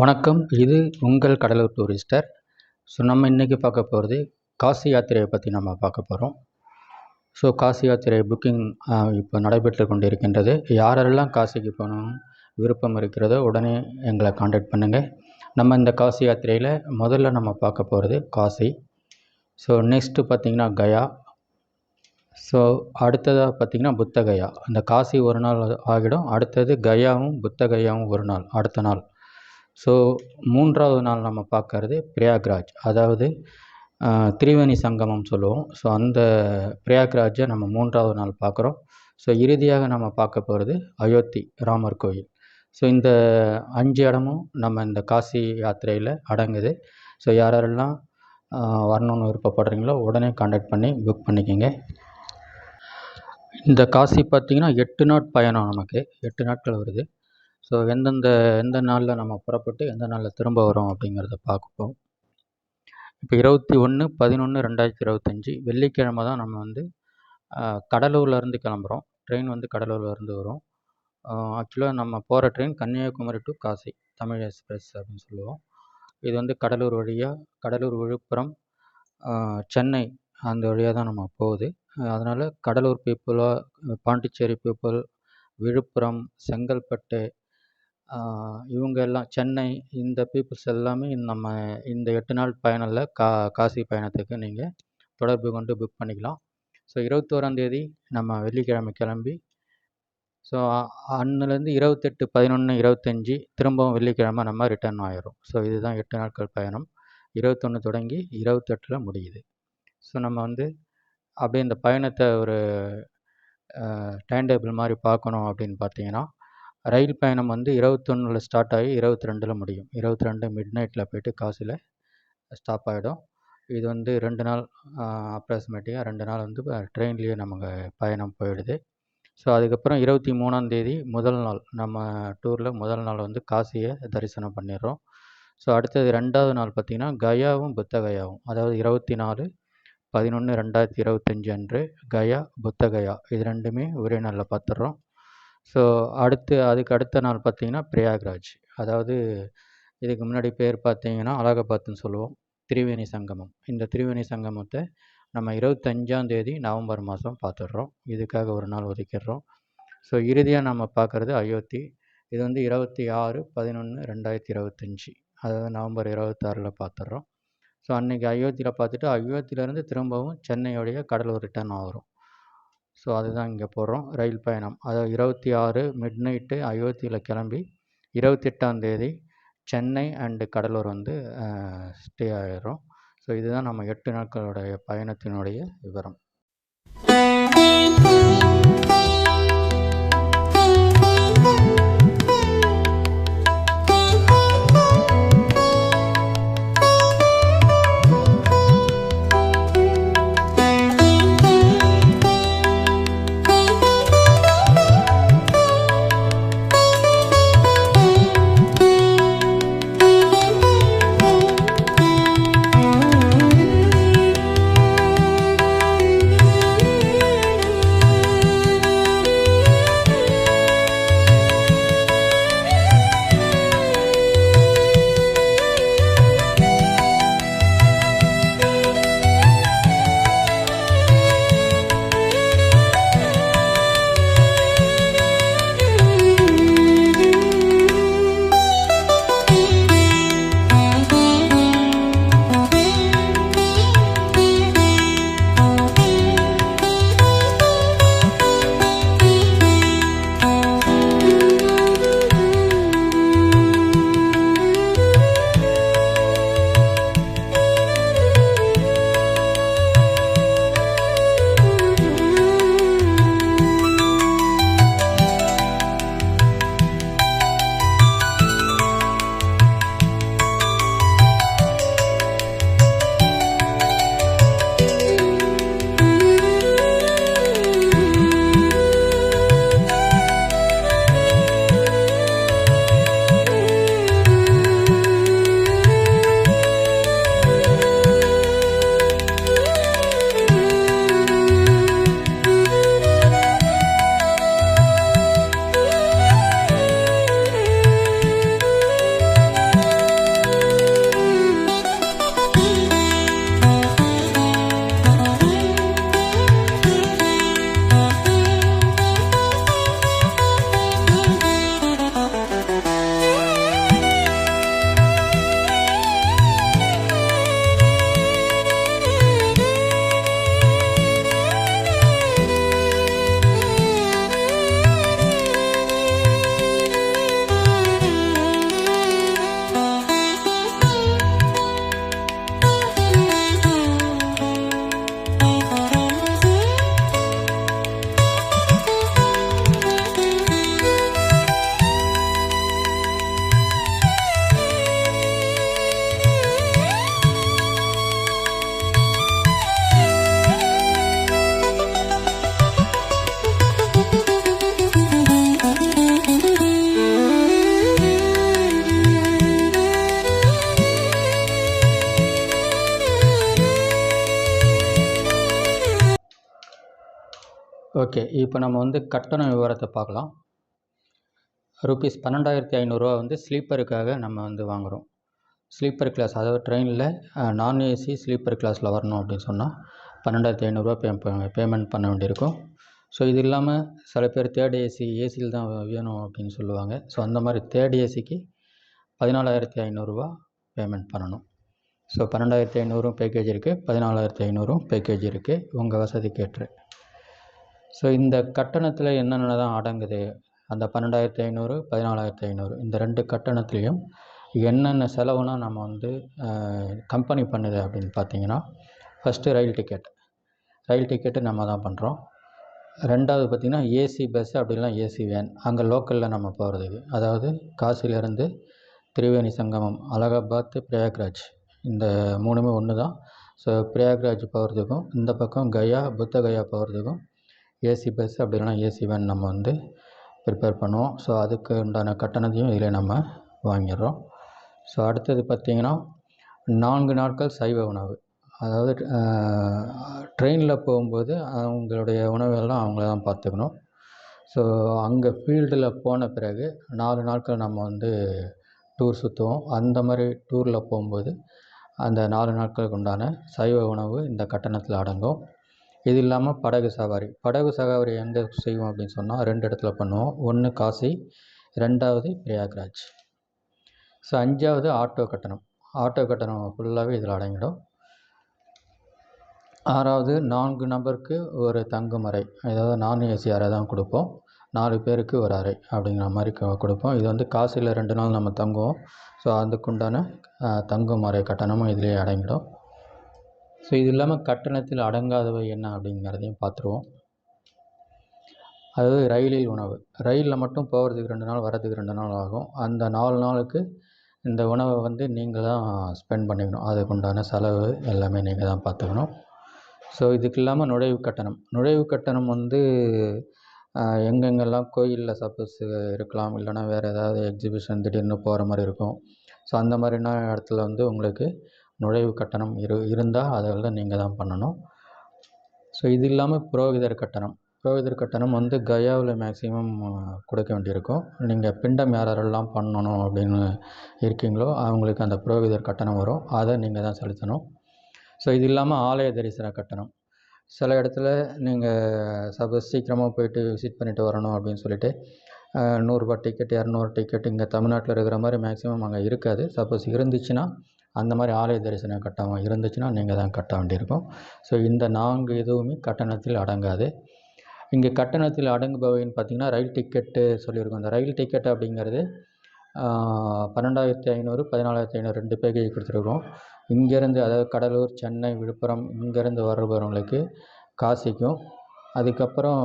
வணக்கம். இது உங்கள் கடலூர் டூரிஸ்டர். ஸோ நம்ம இன்றைக்கி பார்க்க போகிறது காசி யாத்திரையை பற்றி நம்ம பார்க்க போகிறோம் ஸோ காசி யாத்திரை புக்கிங் இப்போ நடைபெற்று கொண்டிருக்கின்றது. யாரெல்லாம் காசிக்கு போகணும் விருப்பம் இருக்கிறதோ உடனே எங்களை காண்டாக்ட் பண்ணுங்கள் நம்ம இந்த காசி யாத்திரையில் முதல்ல நம்ம பார்க்க போகிறது காசி. ஸோ நெக்ஸ்ட்டு பார்த்திங்கன்னா கயா. ஸோ அடுத்ததாக பார்த்திங்கன்னா புத்தகயா. அந்த காசி ஒரு நாள் ஆகிடும். அடுத்தது கயாவும் புத்தகயாவும் ஒரு நாள் அடுத்த நாள். ஸோ மூன்றாவது நாள் நம்ம பார்க்கறது பிரயாக்ராஜ். அதாவது திரிவேணி சங்கமம் சொல்லுவோம். ஸோ அந்த பிரயாக்ராஜை நம்ம மூன்றாவது நாள் பார்க்குறோம். ஸோ இறுதியாக நம்ம பார்க்க போகிறது அயோத்தி ராமர் கோயில். ஸோ இந்த அஞ்சு இடமும் நம்ம இந்த காசி யாத்திரையில் அடங்குது. ஸோ யாரெல்லாம் வரணும்னு விருப்பப்படுறீங்களோ உடனே காண்டாக்ட் பண்ணி புக் பண்ணிக்கோங்க. இந்த காசி பார்த்திங்கன்னா எட்டு நாட் பயணம் நமக்கு. எட்டு நாட்கள் வருது. ஸோ எந்தெந்த எந்த நாளில் நம்ம புறப்பட்டு எந்த நாளில் திரும்ப வரோம் அப்படிங்கிறத பார்ப்போம் இப்போ இருபத்தி ஒன்று பதினொன்று ரெண்டாயிரத்தி இருபத்தஞ்சி வெள்ளிக்கிழமை தான் நம்ம வந்து கடலூர்லேருந்து கிளம்புறோம். ட்ரெயின் வந்து கடலூர்லேருந்து வரும். ஆக்சுவலாக நம்ம போகிற train Kanyakumari to Kashi Tamil express அப்படின்னு சொல்லுவோம். இது வந்து கடலூர் வழியாக கடலூர் விழுப்புரம் சென்னை அந்த வழியாக தான் நம்ம போகுது. அதனால் கடலூர் பீப்புளாக பாண்டிச்சேரி பீப்புள் விழுப்புரம் செங்கல்பட்டு இவங்க எல்லாம் சென்னை இந்த பீப்புள்ஸ் எல்லாமே நம்ம இந்த எட்டு நாள் பயணம்ல கா காசி பயணத்துக்கு நீங்கள் தொடர்பு கொண்டு புக் பண்ணிக்கலாம். ஸோ இருபத்தோராந்தேதி நம்ம வெள்ளிக்கிழமை கிளம்பி ஸோ அன்னிலேருந்து இருபத்தெட்டு பதினொன்று இருபத்தஞ்சி திரும்பவும் வெள்ளிக்கிழமை நம்ம ரிட்டர்ன் ஆயிரும். ஸோ இதுதான் எட்டு நாட்கள் பயணம். இருபத்தொன்று தொடங்கி இருபத்தெட்டில் முடியுது. ஸோ நம்ம வந்து அப்படியே இந்த பயணத்தை ஒரு டைம் டேபிள் மாதிரி பார்க்கணும் அப்படின்னு பார்த்தீங்கன்னா ரயில் பயணம் வந்து இருபத்தொன்னுல ஸ்டார்ட் ஆகி இருபத்தி ரெண்டில் முடியும். இருபத்தி ரெண்டு மிட் நைட்டில் போய்ட்டு காசியில் ஸ்டாப் ஆகிடும் இது வந்து ரெண்டு நாள் அப்ராக்சிமேட்டியாக ரெண்டு நாள் வந்து ட்ரெயின்லேயே நமக்கு பயணம் போயிடுது. ஸோ அதுக்கப்புறம் இருபத்தி மூணாந்தேதி முதல் நாள் நம்ம டூரில் முதல் நாள் வந்து காசியை தரிசனம் பண்ணிடுறோம். ஸோ அடுத்தது ரெண்டாவது நாள் பார்த்திங்கன்னா கயாவும் புத்த கயாவும் அதாவது இருபத்தி நாலு பதினொன்று ரெண்டாயிரத்தி இருபத்தஞ்சி அன்று கயா புத்த கயா இது ரெண்டுமே ஒரே நாளில் பார்த்துட்றோம். ஸோ அடுத்து அதுக்கு அடுத்த நாள் பார்த்திங்கன்னா பிரயாக்ராஜ். அதாவது இதுக்கு முன்னாடி பேர் பார்த்திங்கன்னா அலகாபாத்துன்னு சொல்லுவோம். திரிவேணி சங்கமம். இந்த திரிவேணி சங்கமத்தை நம்ம இருபத்தஞ்சாந்தேதி நவம்பர் மாதம் பார்த்துட்றோம். இதுக்காக ஒரு நாள் ஒதுக்கிடுறோம். ஸோ இறுதியாக நம்ம பார்க்குறது அயோத்தி. இது வந்து இருபத்தி ஆறு பதினொன்று ரெண்டாயிரத்தி இருபத்தஞ்சி. அதாவது நவம்பர் இருபத்தாறில் பார்த்துட்றோம். ஸோ அன்றைக்கி அயோத்தியில் பார்த்துட்டு அயோத்தியிலேருந்து திரும்பவும் சென்னையோடைய கடலூர் ரிட்டர்ன் ஆகிறோம். ஸோ அதுதான் இங்கே போடுறோம். ரயில் பயணம். அதாவது இருபத்தி ஆறு மிட் நைட்டு அயோத்தியில் கிளம்பி இருபத்தெட்டாந்தேதி சென்னை அண்டு கடலூர் வந்து ஸ்டே ஆகிடுறோம் ஸோ இதுதான் நம்ம எட்டு நாட்களுடைய பயணத்தினுடைய விவரம். ஓகே இப்போ நம்ம வந்து கட்டண விவரத்தை பார்க்கலாம். ருபீஸ் பன்னெண்டாயிரத்தி ஐநூறுரூவா வந்து ஸ்லீப்பருக்காக நம்ம வந்து வாங்குகிறோம் ஸ்லீப்பர் கிளாஸ் அதாவது ட்ரெயினில் நான் ஏசி ஸ்லீப்பர் கிளாஸில் வரணும் அப்படின்னு சொன்னால் பன்னெண்டாயிரத்தி ஐநூறுரூவா பே பேமெண்ட் பண்ண வேண்டியிருக்கும். ஸோ இது இல்லாமல் சில பேர் தேர்ட் ஏசி ஏசியில் தான் வேணும் அப்படின்னு சொல்லுவாங்க. ஸோ அந்த மாதிரி தேர்ட் ஏசிக்கு பதினாலாயிரத்தி ஐநூறுரூவா பேமெண்ட் பண்ணணும். ஸோ பன்னெண்டாயிரத்தி ஐநூறும் பேக்கேஜ் இருக்குது பதினாலாயிரத்தி ஐநூறும் பேக்கேஜ் இருக்குது உங்கள் வசதிக்கேற்று. ஸோ இந்த கட்டணத்தில் என்னென்ன தான் அடங்குது? அந்த பன்னெண்டாயிரத்தி ஐநூறு பதினாலாயிரத்தி ஐநூறு இந்த ரெண்டு கட்டணத்துலேயும் என்னென்ன செலவுனா நம்ம வந்து கம்பெனி பண்ணுது அப்படின்னு பார்த்தீங்கன்னா first rail ticket rail ticket நம்ம தான் பண்ணுறோம் ரெண்டாவது பார்த்திங்கன்னா ஏசி பஸ் அப்படிலாம் ஏசி வேன் அங்கே லோக்கலில் நம்ம போகிறதுக்கு அதாவது காசிலேருந்து திரிவேணி சங்கமம் அலகாபாத் பிரயாக்ராஜ். இந்த மூணுமே ஒன்று தான் ஸோ பிரயாக்ராஜ் போகிறதுக்கும் இந்த பக்கம் கயா புத்த கயா போகிறதுக்கும் ஏசி பஸ் அப்படி இல்லைனா ஏசி வேன் நம்ம வந்து ப்ரிப்பேர் பண்ணுவோம். ஸோ அதுக்கு உண்டான கட்டணத்தையும் இதில் நம்ம வாங்கிடுறோம். ஸோ அடுத்தது பார்த்திங்கன்னா நான்கு நாட்கள் சைவ உணவு. அதாவது ட்ரெயினில் போகும்போது அவங்களுடைய உணவுகள்லாம் அவங்கள தான் பார்த்துக்கணும். ஸோ அங்கே ஃபீல்டில் போன பிறகு நாலு நாட்கள் நம்ம வந்து டூர் சுற்றுவோம் அந்த மாதிரி டூரில் போகும்போது அந்த நாலு நாட்களுக்கு உண்டான சைவ உணவு இந்த கட்டணத்தில் அடங்கும். இது இல்லாமல் படகு சவாரி. படகு சவாரி எங்கே செய்வோம் அப்படின்னு சொன்னால் ரெண்டு இடத்துல பண்ணுவோம். ஒன்று காசி ரெண்டாவது பிரயாக்ராஜ். ஸோ அஞ்சாவது ஆட்டோ கட்டணம். ஆட்டோ கட்டணம் ஃபுல்லாகவே இதில் அடங்கிடும். ஆறாவது நான்கு நபருக்கு ஒரு தங்கும் அறை அதாவது நான் ஏசி அறை தான் கொடுப்போம். நாலு பேருக்கு ஒரு அறை அப்படிங்கிற மாதிரி கொடுப்போம். இது வந்து காசியில் ரெண்டு நாள் நம்ம தங்குவோம். ஸோ அதுக்குண்டான தங்கும் அறை கட்டணமும் இதிலே அடங்கிடும். ஸோ இது இல்லாமல் கட்டணத்தில் அடங்காதவை என்ன அப்படிங்கிறதையும் பார்த்துருவோம். அதாவது ரயிலில் உணவு. ரயிலில் மட்டும் போகிறதுக்கு ரெண்டு நாள் வரதுக்கு ரெண்டு நாள் ஆகும். அந்த நாலு நாளுக்கு இந்த உணவை வந்து நீங்கள் தான் ஸ்பெண்ட் பண்ணிக்கணும். அதுக்குண்டான செலவு எல்லாமே நீங்கள் தான் பார்த்துக்கணும். ஸோ இதுக்கு இல்லாமல் நுழைவு கட்டணம். நுழைவு கட்டணம் வந்து எங்கெங்கெல்லாம் கோயிலில் சப்போஸ் இருக்கலாம். இல்லைனா வேறு ஏதாவது எக்ஸிபிஷன் திடீர்னு போகிற மாதிரி இருக்கும். ஸோ அந்த மாதிரினா இடத்துல வந்து உங்களுக்கு நுழைவு கட்டணம் இரு இருந்தால் அதெல்லாம் நீங்கள் தான் பண்ணணும். ஸோ இது இல்லாமல் புரோகிதர் கட்டணம். புரோகிதர் கட்டணம் வந்து கயாவில் மேக்ஸிமம் கொடுக்க வேண்டியிருக்கும். நீங்கள் பிண்டம் யாரெல்லாம் பண்ணணும் அப்படின்னு இருக்கீங்களோ அவங்களுக்கு அந்த புரோகிதர் கட்டணம் வரும். அதை நீங்கள் தான் செலுத்தணும். ஸோ இது இல்லாமல் ஆலய தரிசன கட்டணம். சில இடத்துல நீங்கள் சப்போஸ் சீக்கிரமாக போயிட்டு விசிட் பண்ணிவிட்டு வரணும் அப்படின்னு சொல்லிட்டு நூறுரூபா டிக்கெட் இரநூறு டிக்கெட் இங்கே தமிழ்நாட்டில் இருக்கிற மாதிரி மேக்ஸிமம் அங்கே இருக்காது. சப்போஸ் இருந்துச்சுன்னா அந்த மாதிரி ஆலய தரிசன கட்டணம் இருந்துச்சுன்னா நீங்கள் தான் கட்ட வேண்டியிருக்கும். ஸோ இந்த நான்கு எதுவுமே கட்டணத்தில் அடங்காது. இங்கே கட்டணத்தில் அடங்குபவைன்னு பார்த்திங்கன்னா ரயில் டிக்கெட்டு சொல்லியிருக்கோம். இந்த ரயில் டிக்கெட் அப்படிங்கிறது பன்னெண்டாயிரத்தி ஐநூறு பதினாலாயிரத்தி ஐநூறு ரெண்டு பேக்கேஜ் கொடுத்துருக்கோம். இங்கேருந்து அதாவது கடலூர் சென்னை விழுப்புரம் இங்கேருந்து வர்றவங்களுக்கு காசிக்கும். அதுக்கப்புறம்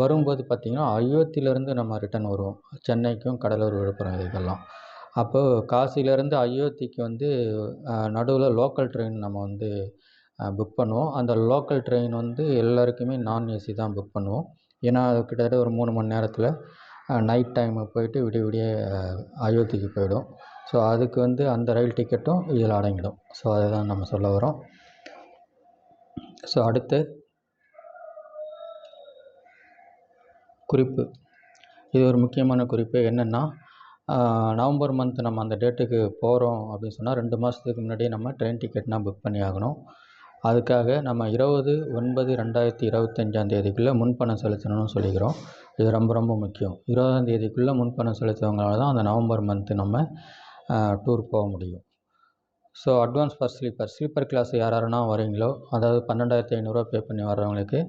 வரும்போது பார்த்திங்கன்னா அயோத்தியிலேருந்து நம்ம ரிட்டன் வருவோம். சென்னைக்கும் கடலூர் விழுப்புரம் இதுக்கெல்லாம் அப்போது காசிலேருந்து அயோத்திக்கு வந்து நடுவில் லோக்கல் ட்ரெயின் நம்ம வந்து புக் பண்ணுவோம். அந்த லோக்கல் ட்ரெயின் வந்து எல்லாருக்குமே நான் ஏசி தான் புக் பண்ணுவோம். ஏன்னா அது கிட்டத்தட்ட ஒரு மூணு மணி நேரத்தில் நைட் டைமு போயிட்டு விடிய விடிய அயோத்திக்கு போயிடும். ஸோ அதுக்கு வந்து அந்த ரயில் டிக்கெட்டும் இதில் அடங்கிடும். ஸோ அதை தான் நம்ம சொல்ல வரோம். ஸோ அடுத்து குறிப்பு. இது ஒரு முக்கியமான குறிப்பு. என்னென்னா நவம்பர் மந்த் நம்ம அந்த டேட்டுக்கு போகிறோம் அப்படின்னு சொன்னால் ரெண்டு மாதத்துக்கு முன்னாடியே நம்ம ட்ரெயின் டிக்கெட்னால் புக் பண்ணி ஆகணும். அதுக்காக நம்ம இருபது ஒன்பது ரெண்டாயிரத்தி இருபத்தஞ்சாம் தேதிக்குள்ளே முன்பணம் செலுத்தணும்னு சொல்லிக்கிறோம். இது ரொம்ப ரொம்ப முக்கியம். இருபதாம் தேதிக்குள்ளே முன்பணம் செலுத்துவங்களால தான் அந்த நவம்பர் மந்த்து நம்ம டூர் போக முடியும். So advance first sleeper sleeper class யார் யாருன்னா வரீங்களோ அதாவது பன்னெண்டாயிரத்தி ஐநூறுரூவா பே பண்ணி வர்றவங்களுக்கு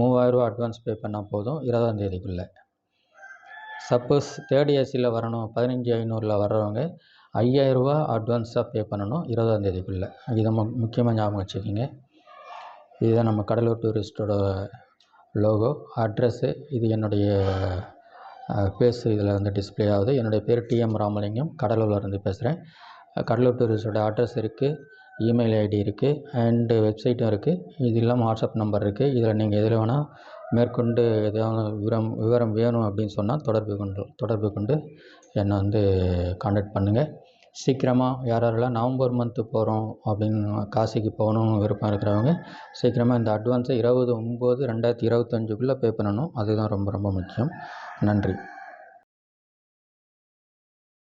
மூவாயிரரூவா அட்வான்ஸ் பே பண்ணால் போதும் இருபதாம் தேதிக்குள்ளே. சப்போஸ் தேர்ட் ஏசியில் வரணும் பதினஞ்சு ஐநூறில் வர்றவங்க ஐயாயிரரூபா அட்வான்ஸாக பே பண்ணணும் இருபதாந்தேதிக்குள்ளே தேதிக்குள்ளே. இதை முக்கியமாக ஞாபகம் வச்சுக்கோங்க. இதுதான் நம்ம கடலூர் டூரிஸ்ட்டோட லோகோ அட்ரஸ்ஸு இது என்னுடைய பேஸ் இதில் வந்து டிஸ்பிளே ஆகுது. என்னுடைய பேர் டிஎம் ராமலிங்கம் கடலூர்லேருந்து பேசுகிறேன் கடலூர் டூரிஸ்டோட அட்ரஸ் இருக்குது இமெயில் ஐடி இருக்குது அண்டு வெப்சைட்டும் இருக்குது இது இல்லாமல் வாட்ஸ்அப் நம்பர் இருக்குது இதில் நீங்கள் எதில் வேணால் மேற்கொண்டு எதாவது விவரம் விவரம் வேணும் அப்படின்னு சொன்னால் தொடர்பு கொண்டு தொடர்பு கொண்டு என்னை வந்து காண்டாக்ட் பண்ணுங்கள் சீக்கிரமாக யார் யாரெல்லாம் நவம்பர் மந்த்து போகிறோம் அப்படின்னு காசிக்கு போகணும்னு விருப்பம் இருக்கிறவங்க சீக்கிரமாக இந்த அட்வான்ஸை இருபது ஒம்பது ரெண்டாயிரத்தி இருபத்தஞ்சுக்குள்ளே பே பண்ணணும். அதுதான் ரொம்ப ரொம்ப முக்கியம். நன்றி.